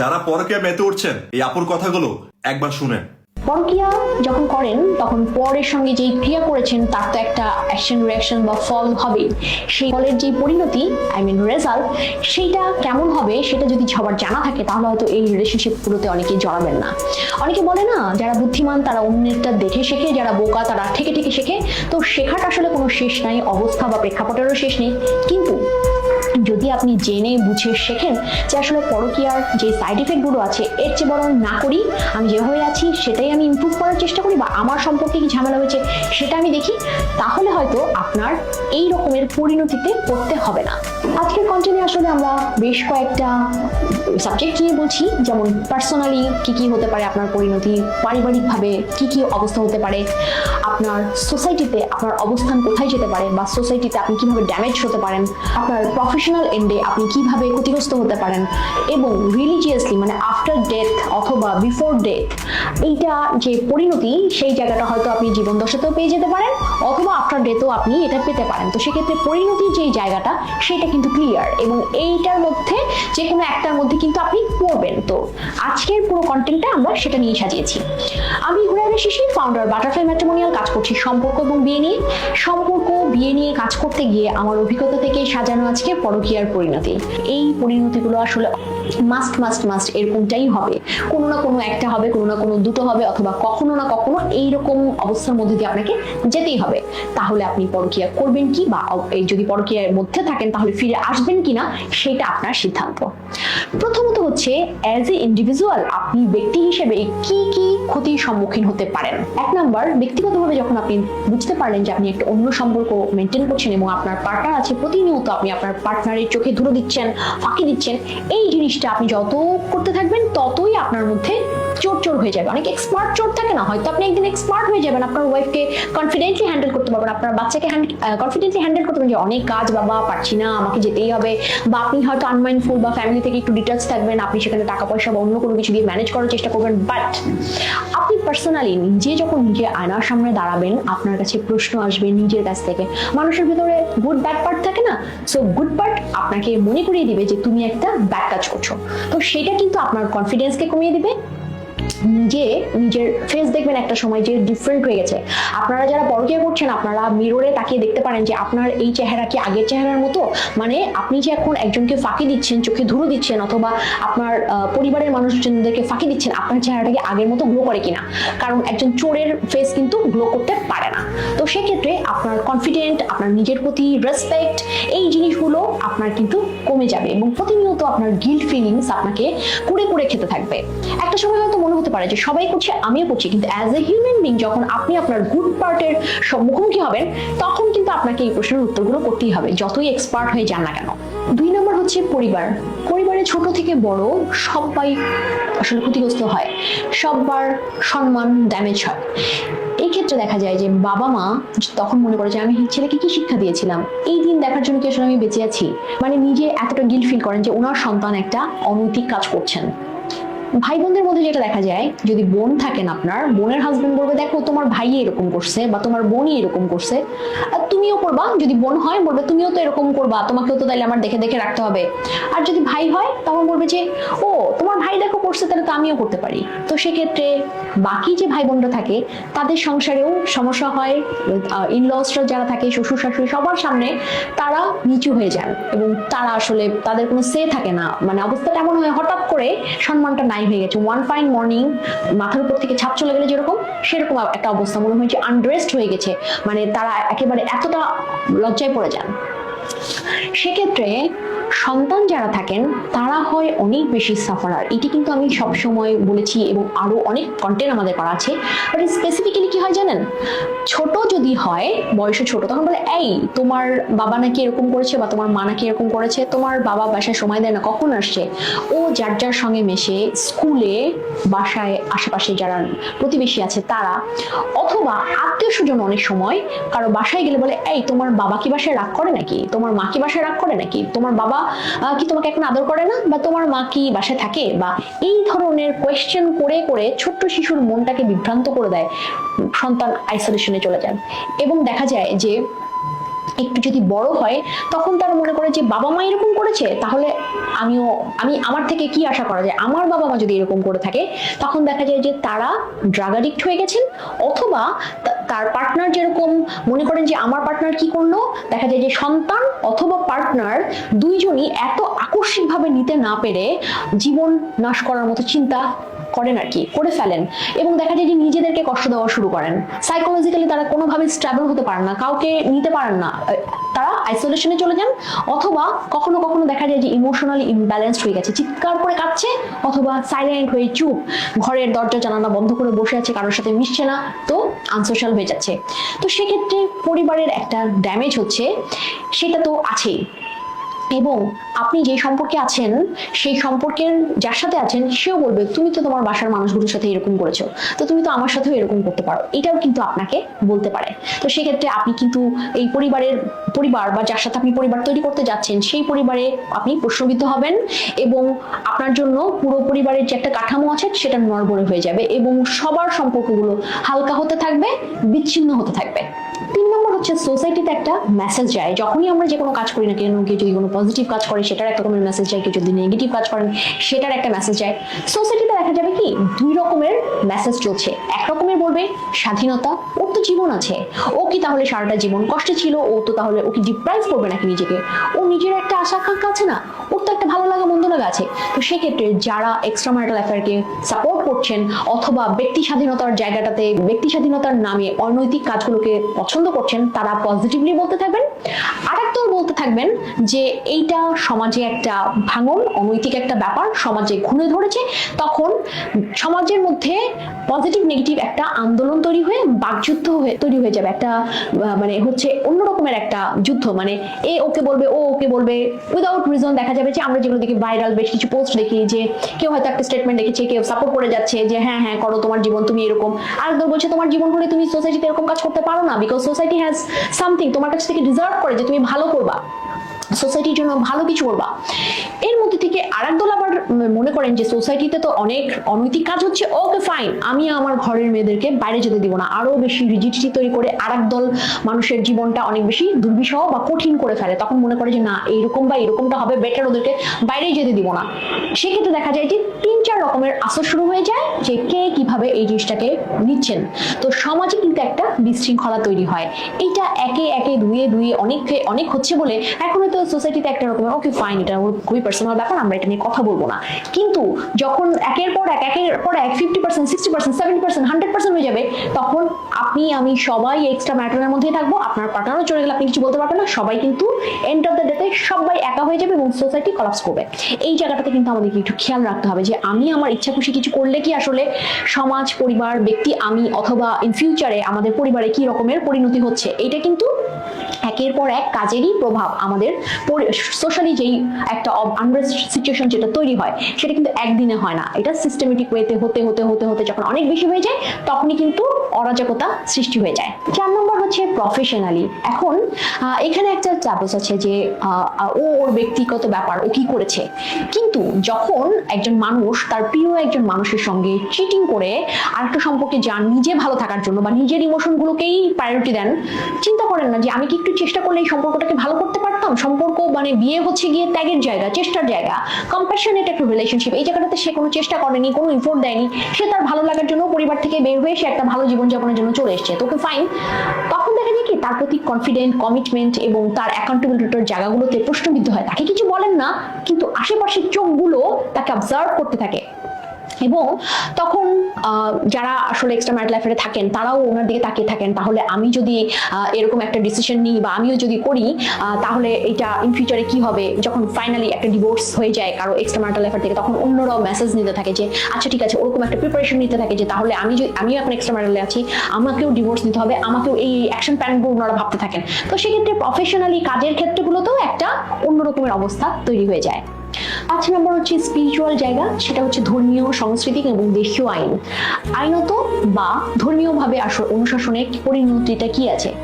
যারা পরকে মেতে উঠছেন, এই আপুর কথাগুলো একবার শুনেন। পরকিয়া যখন করেন, তখন পরের সঙ্গে যেই ক্রিয়া করেছেন, তার তো একটা অ্যাকশন রিয়াকশন বা ফল হবেই সেই ফলের যে পরিণতি আই মিন রেজাল্ট সেইটা কেমন হবে, সেটা যদি সবার জানা থাকে, তাহলে হয়তো এই রিলেশনশিপ পুরোতে অনেকেই জড়াবেন না। অনেকে বলে না, যারা বুদ্ধিমান, তারা অন্যেরটা দেখে শেখে, যারা বোকা, তারা থেকে ঠেকে শেখে। তো শেখাটা আসলে কোনো শেষ নাই, অবস্থা বা প্রেক্ষাপটেরও শেষ নেই। কিন্তু যদি আপনি জেনে বুঝে শেখেন যে আসলে পরকীয়ার যে সাইড এফেক্টগুলো আছে, এর চেয়ে বরং না করি, আমি যেভাবে আছি সেটাই আমি ইমপ্রুভ করার চেষ্টা করি বা আমার সম্পর্কে কি ঝামেলা হয়েছে সেটা আমি দেখি, তাহলে হয়তো আপনার এই রকমের পরিণতিতে পড়তে হবে না। আজকের কন্টেন্টে আসলে আমরা বেশ কয়েকটা সাবজেক্ট নিয়ে বলছি, যেমন পার্সোনালি কি কি হতে পারে আপনার পরিণতি, পারিবারিকভাবে কি কি অবস্থা হতে পারে, আপনার সোসাইটিতে আপনার অবস্থান কোথায় যেতে পারে বা সোসাইটিতে আপনি কীভাবে ড্যামেজ হতে পারেন, আপনার প্রফেশনাল এন্ডে আপনি কীভাবে ক্ষতিগ্রস্ত হতে পারেন এবং রিলিজিয়াসলি মানে আফটার ডেথ অথবা বিফোর ডেথ এইটা যে পরিণতি, সেই জায়গাটা হয়তো আপনি জীবন দশাতেও পেয়ে যেতে পারেন, অথবা আফটার ডেথও আপনি এটা পেতে পারেন। তো সেক্ষেত্রে পরিণতির যে জায়গাটা, সেটা কিন্তু ক্লিয়ার এবং এইটার মধ্যে যে কোনো একটার মধ্যে কিন্তু আপনি পড়বেন। তো আজকের পুরো কন্টেন্টটা আমরা সেটা নিয়ে সাজিয়েছি। আমি ঘুরে শিশি ফাউন্ডার বাটারফ্লাই ম্যাট্রিমোনিয়াল কাজ করছি সম্পর্ক এবং বিয়ে নিয়ে। সম্পর্ক, বিয়ে নিয়ে কাজ করতে গিয়ে আমার অভিজ্ঞতা থেকে সাজানো আজকে পরকীয়ার পরিণতি। এই পরিণতিগুলো আসলে মাস্ট মাস্ট মাস্ট এরকমটাই হবে। কোনো না কোনো একটা হবে, কোনো না কোনো দুটো হবে, অথবা কখনো না কখনো এইরকম অবস্থার মধ্যে দিয়ে আপনাকে যেতেই হবে। তাহলে আপনি পরকীয়া করবেন কি বা এই যদি পরকীয়ার মধ্যে থাকেন তাহলে ফিরে আসবেন কিনা সেটা আপনার সিদ্ধান্ত। প্রথমত হচ্ছে অ্যাজ এ ইন্ডিভিজুয়াল আপনি ব্যক্তি হিসেবে কি কি ক্ষতির সম্মুখীন হতে পারেন। এক নাম্বার, ব্যক্তিগতভাবে যখন আপনি বুঝতে পারলেন যে আপনি একটা অন্য সম্পর্ক মেনটেন করছেন এবং আপনার পার্টনার আছে, প্রতিনিয়ত আপনি আপনার পার্টনারের চোখে ধুলো দিচ্ছেন, ফাঁকি দিচ্ছেন, এই জিনিসটা আপনি যত করতে থাকবেন ততই আপনার মধ্যে চোর চোর হয়ে যাবে। অনেক এক্সপার্ট চোর থাকে না, হয়তো আপনি একদিন এক্সপার্ট হয়ে যাবেন, আপনার ওয়াইফকে কনফিডেন্টলি হ্যান্ডেল করতে পারবেন, আপনার বাচ্চাকে কনফিডেন্টলি হ্যান্ডেল করতে পারবেন যে, অনেক কাজ, বাবা, পারছি না, আমাকে যেতেই হবে। বা আপনি হয়তো আনমাইন্ডফুল বা ফ্যামিলি থেকে একটু ডিটেলস থাকবেন, আপনি সেখানে টাকা পয়সা বা অন্য কোনো কিছু দিয়ে ম্যানেজ করার চেষ্টা করবেন বাট পার্সোনালি নিজে যখন নিজে আয়নার সামনে দাঁড়াবেন, আপনার কাছে প্রশ্ন আসবে নিজের কাছ থেকে। মানুষের ভিতরে গুড ব্যাড পার্ট থাকে না? সো গুড পার্ট আপনাকে মনে করিয়ে দিবে যে তুমি একটা ব্যাড কাজ করছ। তো সেটা কিন্তু আপনার কনফিডেন্সকে কমিয়ে দিবে নিজে নিজের ফেস দেখবেন একটা সময় যে ডিফারেন্ট হয়ে গেছে। আপনারা যারা পরকীয়া করছেন আপনারা মিররে তাকিয়ে দেখতে পারেন যে আপনার এই চেহারা কি আগের চেহারার মতো? মানে আপনি যে এখন একজনকে ফাঁকি দিচ্ছেন, চোখে ধুলো দিচ্ছেন, অথবা আপনার পরিবারের মানুষজনদেরকে ফাঁকি দিচ্ছেন, আপনার চেহারাটা কি আগের মতো গ্লো করে কিনা? কারণ একজন চোরের ফেস কিন্তু গ্লো করতে পারে না। তো সেক্ষেত্রে আপনার কনফিডেন্ট আপনার নিজের প্রতি রেসপেক্ট এই জিনিসগুলো আপনার কিন্তু কমে যাবে এবং প্রতিনিয়ত আপনার গিল্ট ফিলিংস আপনাকে কুড়ে কুড়ে খেতে থাকবে। একটা সময় হয়তো মনে হতে পারে যে সবাই করছে, আমিও করছি। কিন্তু অ্যাজ এ হিউম্যান বিং যখন আপনি আপনার গুড পার্টের মুখোমুখি হবেন, তখন কিন্তু আপনাকে এই প্রশ্নের উত্তরগুলো করতেই হবে, যতই এক্সপার্ট হয়ে যান না কেন। দুই নম্বর হচ্ছে পরিবার। পরিবারে ছোট থেকে বড় সবাই আসলে ক্ষতিগ্রস্ত হয় সবার সম্মান ড্যামেজ হয়। এই ক্ষেত্রে দেখা যায় যে বাবা মা তখন মনে করে যে, আমি ছেলেকে কি শিক্ষা দিয়েছিলাম? এই দিন দেখার জন্য কি আসলে আমি বেঁচে আছি? মানে নিজে এতটা গিল ফিল করেন যে, ওনার সন্তান একটা অনৈতিক কাজ করছেন। ভাই বোনদের মধ্যে যেটা দেখা যায়, যদি বোন থাকেন আপনার, বোনের হাজবেন্ড বলবে, দেখো, তোমার ভাই এরকম করছে বা তোমার বোনই এরকম করছে। আর তুমিও করবা, যদি বোন হয়, বলবে, তুমিও তো এরকম করবা, তোমাকেও তো তাইলে আমার দেখে দেখে রাখতে হবে। আর যদি ভাই হয়, তখন বলবে যে, ও, তোমার ভাই দেখো করছে, তাহলে তো আমিও করতে পারি। তো সেক্ষেত্রে বাকি যে ভাই বোনরা থাকে, তাদের সংসারেও সমস্যা হয় ইনলসরা যারা থাকে শ্বশুর শাশুড়ি সবার সামনে তারা নিচু হয়ে যান এবং তারা আসলে তাদের কোনো সে থাকে না। মানে অবস্থাটা এমন হয়, হঠাৎ করে সম্মানটা নাই হয়ে গেছে। ওয়ান ফাইন মর্নিং মাথার উপর থেকে ছাপ চলে গেলে যেরকম, সেরকম একটা অবস্থা। মনে হয়েছে আনড্রেসড হয়ে গেছে। মানে তারা একেবারে এতটা লজ্জায় পড়ে যান। সেক্ষেত্রে সন্তান যারা থাকেন, তারা হয় অনেক বেশি সাফারার এটি কিন্তু আমি সবসময় বলেছি এবং আরও অনেক কন্টেন্ট আমাদের করা আছে। বাট স্পেসিফিক্যালি কি হয় জানেন? ছোট যদি হয়, বয়সে ছোট, তখন বলে, এই, তোমার বাবা নাকি এরকম করেছে বা তোমার মা নাকি এরকম করেছে, তোমার বাবা বাসায় সময় দেয় না, কখন আসছে? ও যার যার সঙ্গে মেশে স্কুলে, বাসায় আশেপাশে যারা প্রতিবেশী আছে তারা, অথবা আত্মীয় স্বজন অনেক সময় কারও বাসায় গেলে বলে, এই, তোমার বাবা কি বাসায় রাগ করে নাকি? তোমার মা কি বাসায় রাগ করে নাকি? তোমার বাবা কি তোমাকে এখন আদর করে না? বা তোমার মা কি বাসায় থাকে? বা এই ধরনের কোয়েশ্চেন করে করে ছোট্ট শিশুর মনটাকে বিভ্রান্ত করে দেয়, সন্তান আইসোলেশনে চলে যান। এবং দেখা যায় যে, একটু যদি বড় হয়, তখন তারা মনে করে যে, বাবা মা এরকম করেছে? তাহলে আমিও, আমি, আমার থেকে কি আশা করা যায়? আমার বাবা মা যদি এরকম করে থাকে, তখন দেখা যায় যে তারা ড্রাগ অ্যাডিক্ট হয়ে গেছেন, অথবা তার পার্টনার যেরকম, মনে করেন যে আমার পার্টনার কি করল? দেখা যায় যে সন্তান অথবা পার্টনার দুইজনই এত আকস্মিকভাবে নিতে না পেরে জীবন নাশ করার মতো চিন্তা করেন আর কি, করে ফেলেন। এবং দেখা যায় যে নিজেদেরকে কষ্ট দেওয়া শুরু করেন। সাইকোলজিক্যালি তারা কোনোভাবে স্ট্রাগল হতে পারেন না, কাউকে নিতে পারেন না। তারা আইসোলেশনে চলে যান, অথবা কখনো কখনো দেখা যায় যে ইমোশনালি ইমব্যালেন্সড হয়ে গেছে, চিৎকার করে কাঁদছে অথবা সাইলেন্ট হয়ে চুপ, ঘরের দরজা জানালা বন্ধ করে বসে আছে, কারোর সাথে মিশছে না, তো আনসোশাল হয়ে যাচ্ছে। তো সেক্ষেত্রে পরিবারের একটা ড্যামেজ হচ্ছে, সেটা তো আছেই। এবং আপনি যে সম্পর্কে আছেন, সেই সম্পর্কের যার সাথে আছেন, সেও বলবে, তুমি তো তোমার বাসার মানুষগুলোর সাথে এরকম করেছ। তো তুমি তো আমার সাথেও এরকম করতে পারো। এটাও কিন্তু আপনাকে বলতে পারে। তো সেক্ষেত্রে আপনি কিন্তু এই পরিবারের পরিবার বা যার সাথে আপনি পরিবার তৈরি করতে যাচ্ছেন, সেই পরিবারে আপনি প্রশ্নবিদ্ধ হবেন এবং আপনার জন্য পুরো পরিবারের যে একটা কাঠামো আছে, সেটা নড়বড়ে হয়ে যাবে এবং সবার সম্পর্কগুলো হালকা হতে থাকবে, বিচ্ছিন্ন হতে থাকবে। হচ্ছে সোসাইটিতে একটা মেসেজ যায়। যখনই আমরা যে কোনো কাজ করি না কেন, কেউ যদি কোনো পজিটিভ কাজ করে, সেটার একটা রকমের মেসেজ যায়, কেউ যদি নেগেটিভ কাজ করেন সেটার একটা মেসেজ যায়। সোসাইটিতে দেখা যাবে কি দুই রকমের মেসেজ চলছে। এক রকমের বলবে, স্বাধীনতা ওর তো জীবন আছে। ও কি তাহলে সারাটা জীবন কষ্টে ছিল? ও তো তাহলে, ও কি ডিপ্রাইভ করবে নাকি নিজেকে? ও নিজের একটা আশা আকাঙ্ক্ষা আছে না? ওর তো একটা ভালো লাগা, মন্দ লাগা আছে। তো সেক্ষেত্রে যারা এক্সট্রা ম্যারিটাল অ্যাফেয়ারকে সাপোর্ট করছেন অথবা ব্যক্তি স্বাধীনতার জায়গাটাতে ব্যক্তি স্বাধীনতার নামে অনৈতিক কাজগুলোকে পছন্দ করছেন, তারা পজিটিভলি বলতে থাকবেন। আর একটা বলতে থাকবেন যে, এইটা সমাজে একটা ভাঙন, অনৈতিক একটা ব্যাপার সমাজে ঘুরে ধরেছে। তখন সমাজের মধ্যে পজিটিভ নেগেটিভ একটা আন্দোলন তৈরি হয়ে, বাকযুদ্ধ হয়ে, তৈরি হয়ে যাবে। একটা মানে হচ্ছে অন্য রকমের একটা যুদ্ধ। মানে এ ওকে বলবে, ও ওকে বলবে। উইদাউট রিজন দেখা যাবে যে আমরা যেগুলো দেখি ভাইরাল বেশ কিছু পোস্ট দেখি যে কেউ হয়তো একটা স্টেটমেন্ট দেখেছে, কেউ সাপোর্ট করে যাচ্ছে যে হ্যাঁ হ্যাঁ করো তোমার জীবন, তুমি এরকম। আর কেউ বলছে, তোমার জীবন হলে তুমি সোসাইটিতে এরকম কাজ করতে পারো না বিকজ সোসাইটি হ্যাজ সামথিং তোমার কাছ থেকে ডিজার্ভ করে যে তুমি ভালো করবা। সোসাইটির জন্য ভালো কিছু করবা। এর মধ্যে থেকে আরেক দল আবার মনে করেন যে সোসাইটিতে তো অনেক অনৈতিক কাজ হচ্ছে ওকে ফাইন আমি আমার ঘরের মেয়েদেরকে বাইরে যেতে দিব না। আরও বেশি রিজিডিটি তৈরি করে আরেক দল মানুষের জীবনটা অনেক বেশি দুর্বিষহ বা কঠিন করে ফেলে। তখন মনে করে যে না, এইরকম বা এরকমটা হবে বেটার ওদেরকে বাইরে যেতে দিব না। সেক্ষেত্রে দেখা যায় যে তিন, চার রকমের আসর শুরু হয়ে যায় যে কে কীভাবে এই জিনিসটাকে নিচ্ছেন। তো সমাজে কিন্তু একটা বিশৃঙ্খলা তৈরি হয়। এইটা একে একে, দুয়ে দুয়ে অনেক অনেক হচ্ছে বলে এখন হয়তো সোসাইটিতে একটা রকমের ওকে ফাইন এটা খুবই পার্সোনাল ব্যাপার, আমরা এটা নিয়ে কথা বলব না। কিন্তু যখন একের পর এক, একের পর এক fifty percent sixty percent seventy percent hundred percent হয়ে যাবে, তখন আপনি, আমি সবাই এক্সট্রা ম্যাটারের মধ্যেই থাকব, আপনার পার্টনারও চলে গেলে আপনি কিছু বলতে পারবেন না, সবাই কিন্তু এন্ড অফ দ্য ডেতে সবাই একা হয়ে যাবে এবং সোসাইটি কলাপস করবে। এই জায়গাটাতে কিন্তু আমাদেরকে একটু খেয়াল রাখতে হবে যে আমি আমার ইচ্ছা খুশি কিছু করলে কি আসলে সমাজ, পরিবার, ব্যক্তি, আমি অথবা ইন ফিউচারে আমাদের পরিবারে কি রকমের পরিণতি হচ্ছে, এটা কিন্তু একের পর এক কাজেরই প্রভাব আমাদের সোশ্যালি যেই একটা আনরেস্ট সিচুয়েশন যেটা তৈরি হয়, সেটা কিন্তু একদিনে হয় না। এটা সিস্টেমেটিক ওয়েতে হতে হতে হতে হতে যখন অনেক বেশি হয়ে যায়, তখনই কিন্তু অরাজকতা সৃষ্টি হয়ে যায়। চার নম্বর হচ্ছে প্রফেশনালি এখন এখানে একটা চাপস আছে যে ও ওর ব্যক্তিগত ব্যাপার, ও কি করেছে? কিন্তু যখন একজন মানুষ তার প্রিয় একজন মানুষের সঙ্গে চিটিং করে, আরেকটা সম্পর্কে যান নিজে ভালো থাকার জন্য বা নিজের ইমোশনগুলোকেই প্রায়োরিটি দেন, চিন্তা করেন না যে আমি কি একটু চেষ্টা করলে এই সম্পর্কটাকে ভালো করতে পারতাম। সম্পর্ক মানে বিয়ে হচ্ছে গিয়ে ত্যাগের জায়গা, চেষ্টার জায়গা। কম্প্যাশনেট একটা রিলেশনশিপ এই জায়গাটাতে সে কোনো চেষ্টা করেনি, কোনো ইফোর্ট দেয়নি। সে তার ভালো লাগার জন্য পরিবার থেকে বের হয়ে সে একটা ভালো জীবনযাপনের জন্য চলে এসেছে। তোকে ফাইন তখন দেখা যায় কি, তার প্রতি কনফিডেন্ট কমিটমেন্ট এবং তার অ্যাকাউন্টেবিলিটির জায়গাগুলোতে প্রশ্নবিদ্ধ হয়। তাকে কিছু বলেন না, কিন্তু আশেপাশের চোখগুলো তাকে অবজার্ভ করতে থাকে। এবং তখন যারা আসলে এক্সট্রা ম্যারিটাল অ্যাফেয়ারে থাকেন, তারাও ওনার দিকে তাকিয়ে থাকেন, তাহলে আমি যদি এরকম একটা ডিসিশন নিই বা আমিও যদি করি তাহলে এটা ইন ফিউচারে কি হবে? যখন ফাইনালি একটা ডিভোর্স হয়ে যায় কারও এক্সট্রা ম্যারিটাল অ্যাফেয়ার থেকে, তখন অন্যরাও মেসেজ নিতে থাকে যে আচ্ছা ঠিক আছে, ওরকম একটা প্রিপারেশন নিতে থাকে যে, তাহলে আমি যদি, আমিও এখন এক্সট্রা ম্যারিটালে আছি, আমাকেও ডিভোর্স নিতে হবে, আমাকেও এই অ্যাকশন প্ল্যানগুলো ওনারা ভাবতে থাকেন। তো সেক্ষেত্রে প্রফেশনালি কাজের ক্ষেত্রগুলোতেও একটা অন্যরকমের অবস্থা তৈরি হয়ে যায়। পাঁচ নম্বর হচ্ছে স্পিরিচুয়াল জায়গা, সেটা হচ্ছে ধর্মীয় সাংস্কৃতিক এবং দেশীয় আইন। আইনত বা ধর্মীয়ভাবে আস- অনুশাসনের পরিণতিটা কি আছে?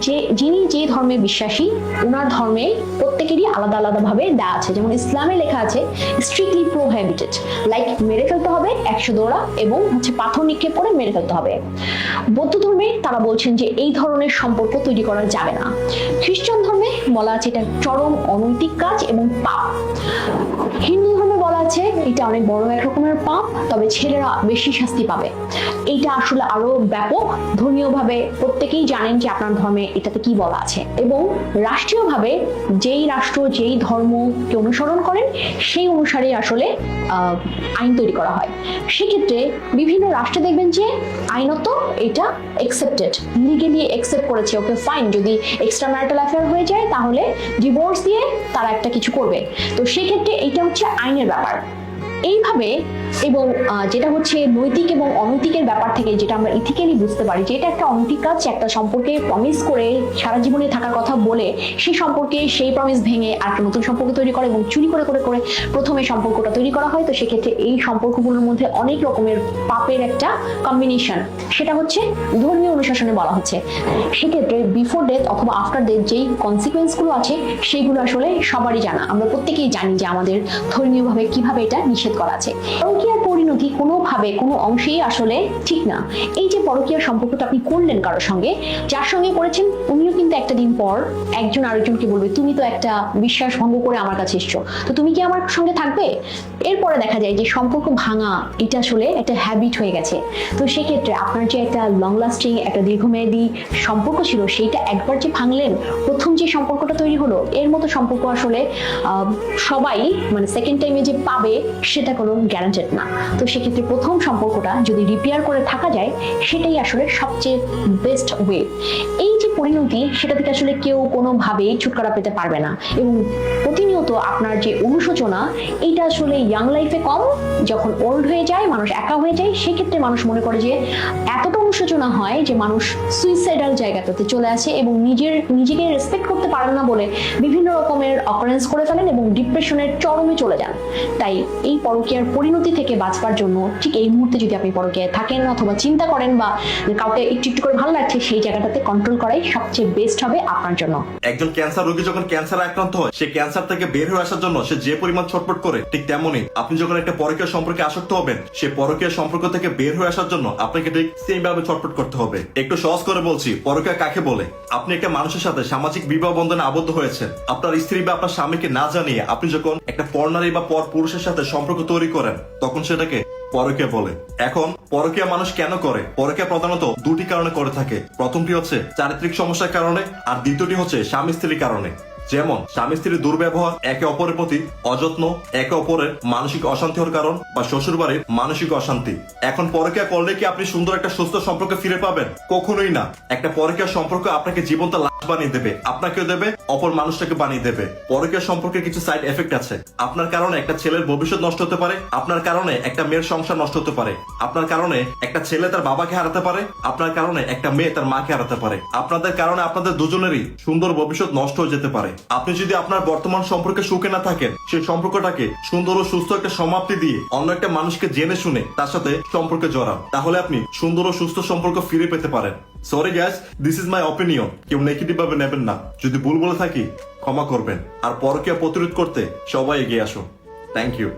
যে, যিনি যে ধর্মে বিশ্বাসী ওনার ধর্মে প্রত্যেকেরই আলাদা আলাদা ভাবে দেওয়া আছে। যেমন ইসলামে লেখা আছে স্ট্রিক্টলি প্রোহাইবিটেড লাইক মেরে ফেলতে হবে, একশো দৌড়া এবং হচ্ছে পাথর নিক্ষেপ করে মেরে ফেলতে হবে। বৌদ্ধ ধর্মে তারা বলছেন যে এই ধরনের সম্পর্ক তৈরি করা যাবে না। খ্রিস্টান ধর্মে বলা আছে এটা চরম অনৈতিক কাজ এবং পাপ। হিন্দু ধর্মে বলা আছে, এটা অনেক বড় এক রকমের পাপ, তবে ছেলেরা বেশি শাস্তি পাবে। এটা আসলে আরও ব্যাপক। ধর্মীয়ভাবে প্রত্যেকেই জানেন যে আপনার ধর্মে এটাতে কি বলা আছে। এবং রাষ্ট্রীয়ভাবে যেই রাষ্ট্র, যেই ধর্মকে অনুসরণ করেন, সেই অনুসারে আসলে আইন তৈরি করা হয়। সেক্ষেত্রে বিভিন্ন রাষ্ট্রে দেখবেন যে আইনত এটা একসেপ্টেড লিগেলি একসেপ্ট করেছে, ওকে ফাইন যদি এক্সট্রা ম্যারিটাল অ্যাফেয়ার হয়ে যায়, তাহলে ডিভোর্স দিয়ে তারা একটা কিছু করবে। তো সেক্ষেত্রে এটা হচ্ছে আইনের ব্যাপার। 拜。এইভাবে এবং যেটা হচ্ছে নৈতিক এবং অনৈতিকের ব্যাপার থেকে যেটা আমরা ইথিক্যালি বুঝতে পারি, যে এটা একটা অনৈতিক কাজ একটা সম্পর্কে প্রমিস করে সারা জীবনে থাকার কথা বলে সেই সম্পর্কে সেই প্রমিস ভেঙে একটা নতুন সম্পর্ক তৈরি করে এবং চুরি করে করে করে প্রথমে সম্পর্কটা তৈরি করা হয়। তো সেক্ষেত্রে এই সম্পর্কগুলোর মধ্যে অনেক রকমের পাপের একটা কম্বিনেশন সেটা হচ্ছে ধর্মীয় অনুশাসনে বলা হচ্ছে। সেক্ষেত্রে বিফোর ডেথ অথবা আফটার ডেথ যেই কনসিকুয়েন্সগুলো আছে, সেইগুলো আসলে সবারই জানা। আমরা প্রত্যেকেই জানি যে আমাদের ধর্মীয়ভাবে কীভাবে এটা নিষেধ করা আছে। পরকীয়ার পরিণতি কোনোভাবে কোনো অংশেই আসলে ঠিক না। এই যে পরকীয়ার সম্পর্কটা আপনি করলেন কারোর সঙ্গে, যার সঙ্গে করেছেন উনিও কিন্তু একটা দিন পর একজন আরেকজনকে বলবে, তুমি তো একটা বিশ্বাস ভঙ্গ করে আমার কাছে এসছো। তো তুমি কি আমার সঙ্গে থাকবে? এরপরে দেখা যায় যে সম্পর্ক ভাঙা, এটা আসলে একটা হ্যাবিট হয়ে গেছে। তো সেক্ষেত্রে আপনার যে একটা লং লাস্টিং একটা দীর্ঘমেয়াদী সম্পর্ক ছিল, সেইটা একবার যে ভাঙলেন, প্রথম যে সম্পর্কটা তৈরি হলো, এর মতো সম্পর্ক আসলে সবাই মানে সেকেন্ড টাইমে যে পাবে, সেটা কোনো গ্যারান্টেড না। তো সেক্ষেত্রে প্রথম সম্পর্কটা যদি রিপেয়ার করে থাকা যায়, সেটাই আসলে সবচেয়ে বেস্ট ওয়ে এই যে পরিণতি সেটা থেকে আসলে কেউ কোনোভাবেই ছুটকারা পেতে পারবে না। এবং প্রতিনিয়ত আপনার যে অনুশোচনা, এইটা আসলে ইয়াং লাইফে কম। যখন ওল্ড হয়ে যায়, মানুষ একা হয়ে যায়, সেক্ষেত্রে মানুষ মনে করে যে এতটা অনুশোচনা হয় যে মানুষ সুইসাইডাল জায়গাটাতে চলে আসে এবং নিজের, নিজেকে রেসপেক্ট করতে পারেন না বলে বিভিন্ন রকমের অকারেন্স করে ফেলেন এবং ডিপ্রেশনের চরমে চলে যান। তাই এই পরকীয়ার পরিণতি থেকে বাঁচবার জন্য ঠিক এই মুহূর্তে যদি আপনি পরকীয়ায় থাকেন অথবা চিন্তা করেন বা কাউকে একটু একটু করে ভালো লাগছে, সেই জায়গাটাতে কন্ট্রোল করাই সবচেয়ে বেস্ট হবে আপনার জন্য। একজন ক্যান্সার রোগী যখন ক্যান্সার আক্রান্ত হয়, সে ক্যান্সার থেকে বের হয়ে আসার জন্য সে যে পরিমাণ ছটপট করে, ঠিক তেমনই আপনি যখন একটা পরকীয় সম্পর্কে আসক্ত হবেন, সে পরকীয় সম্পর্ক থেকে বের হয়ে আসার জন্য আপনাকে ঠিক সেম ভাবে ছটপট করতে হবে। একটু সহজ করে বলছি, পরকীয়া কাকে বলে? আপনি একটা মানুষের সাথে সামাজিক বিবাহ বন্ধনে আবদ্ধ হয়েছেন। আপনার স্ত্রী বা আপনার স্বামীকে না জানিয়ে আপনি যখন একটা পরনারী বা পর পুরুষের সাথে সম্পর্ক তৈরি করেন, তখন সেটাকে পরকীয়া বলে। এখন, পরকীয়া মানুষ কেন করে? পরকীয়া প্রধানত দুটি কারণে করে থাকে। প্রথমটি হচ্ছে চারিত্রিক সমস্যার কারণে, আর দ্বিতীয়টি হচ্ছে স্বামী স্ত্রীর কারণে। যেমন, স্বামী স্ত্রীর দুর্ব্যবহার একে অপরের প্রতি অযত্ন, একে অপরের মানসিক অশান্তি হওয়ার কারণ বা শ্বশুর বাড়ির মানসিক অশান্তি। এখন পরকীয়া করলে কি আপনি সুন্দর একটা সুস্থ সম্পর্ক ফিরে পাবেন? কখনোই না। একটা পরকীয়া সম্পর্ক আপনাকে জীবনটা বানিয়ে দেবে, আপনাকেও দেবে, অপর মানুষটাকে বানিয়ে দেবে। পরকীয়া সম্পর্কে কিছু সাইড এফেক্ট আছে। আপনার কারণে একটা ছেলের ভবিষ্যৎ নষ্ট হতে পারে, আপনার কারণে একটা মেয়ের সংসার নষ্ট হতে পারে, আপনার কারণে একটা ছেলে তার বাবাকে হারাতে পারে, আপনার কারণে একটা মেয়ে তার মাকে হারাতে পারে। আপনাদের কারণে আপনাদের দুজনেরই সুন্দর ভবিষ্যৎ নষ্ট হয়ে যেতে পারে। আপনি যদি আপনার বর্তমান সম্পর্কে সুখে না থাকেন, সেই সম্পর্কটাকে সুন্দর ও সুস্থ একটা সমাপ্তি দিয়ে অন্য একটা মানুষকে জেনে শুনে তার সাথে সম্পর্কে জড়ান। তাহলে আপনি সুন্দর ও সুস্থ সম্পর্ক ফিরে পেতে পারেন। Sorry guys this is my opinion কেউ নেগেটিভ ভাবে নেবেন না। যদি ভুল বলে থাকি, ক্ষমা করবেন। আর পরকে প্রতিরোধ করতে সবাই এগিয়ে আসো থ্যাংক ইউ